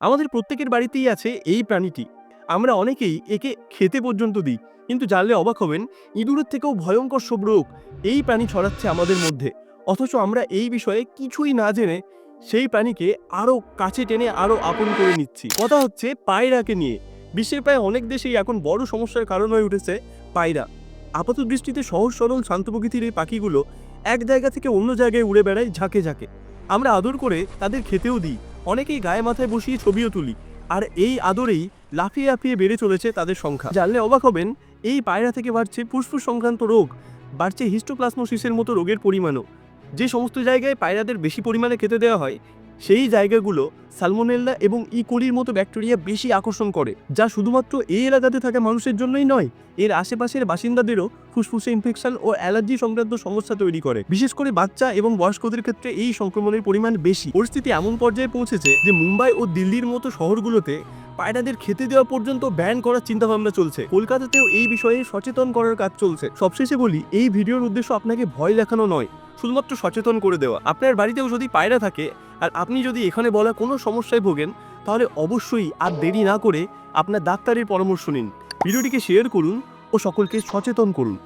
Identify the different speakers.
Speaker 1: আমাদের প্রত্যেকের বাড়িতেই আছে এই প্রাণীটি। আমরা অনেকেই একে খেতে পর্যন্ত দিই, কিন্তু জানলে অবাক হবেন, ইঁদুরের থেকেও ভয়ঙ্কর সব রোগ এই প্রাণী ছড়াচ্ছে আমাদের মধ্যে। অথচ আমরা এই বিষয়ে কিছুই না জেনে সেই প্রাণীকে আরও কাছে টেনে আরও আপন করে নিচ্ছি। কথা হচ্ছে পায়রাকে নিয়ে। বিশ্বের প্রায় অনেক দেশেই এখন বড় সমস্যার কারণ হয়ে উঠেছে পায়রা। আপাত দৃষ্টিতে সহজ সরল শান্ত প্রকৃতির এই পাখিগুলো এক জায়গা থেকে অন্য জায়গায় উড়ে বেড়ায় ঝাঁকে ঝাঁকে। আমরা আদর করে তাদের খেতেও দিই। অনেকেই গায়ে মাথায় বসিয়ে ছবিও তুলি, আর এই আদরেই লাফিয়ে লাফিয়ে বেড়ে চলেছে তাদের সংখ্যা। জানলে অবাক হবেন, এই পায়রা থেকে বাড়ছে ফুসফুস সংক্রান্ত রোগ, বাড়ছে হিস্টোপ্লাসমোসিসের মতো রোগের পরিমাণও। যে সমস্ত জায়গায় পায়রাদের বেশি পরিমাণে খেতে দেওয়া হয়, সেই জায়গাগুলো সালমোনেল্লা এবং ইকোলির মতো ব্যাকটেরিয়া বেশি আকর্ষণ করে, যা শুধুমাত্র এই এলাকাতে থাকা মানুষের জন্যই নয়, এর আশেপাশের বাসিন্দাদেরও ফুসফুসে ইনফেকশন ও অ্যালার্জি সংক্রান্ত সমস্যা তৈরি করে। বিশেষ করে বাচ্চা এবং বয়স্কদের ক্ষেত্রে এই সংক্রমণের পরিমাণ বেশি। পরিস্থিতি এমন পর্যায়ে পৌঁছেছে যে মুম্বাই ও দিল্লির মতো শহরগুলোতে পায়রাদের খেতে দেওয়া পর্যন্ত ব্যান করার চিন্তাভাবনা চলছে। কলকাতাতেও এই বিষয়ে সচেতন করার কাজ চলছে। সবশেষে বলি, এই ভিডিওর উদ্দেশ্য আপনাকে ভয় দেখানো নয়। শুধুমাত্র সচেতন করে দেওয়া। আপনার বাড়িতেও যদি পায়রা থাকে আর আপনি যদি এখানে বলা কোনো সমস্যায় ভোগেন, তাহলে অবশ্যই আর দেরি না করে আপনার ডাক্তারের পরামর্শ নিন। ভিডিওটিকে শেয়ার করুন ও সকলকে সচেতন করুন।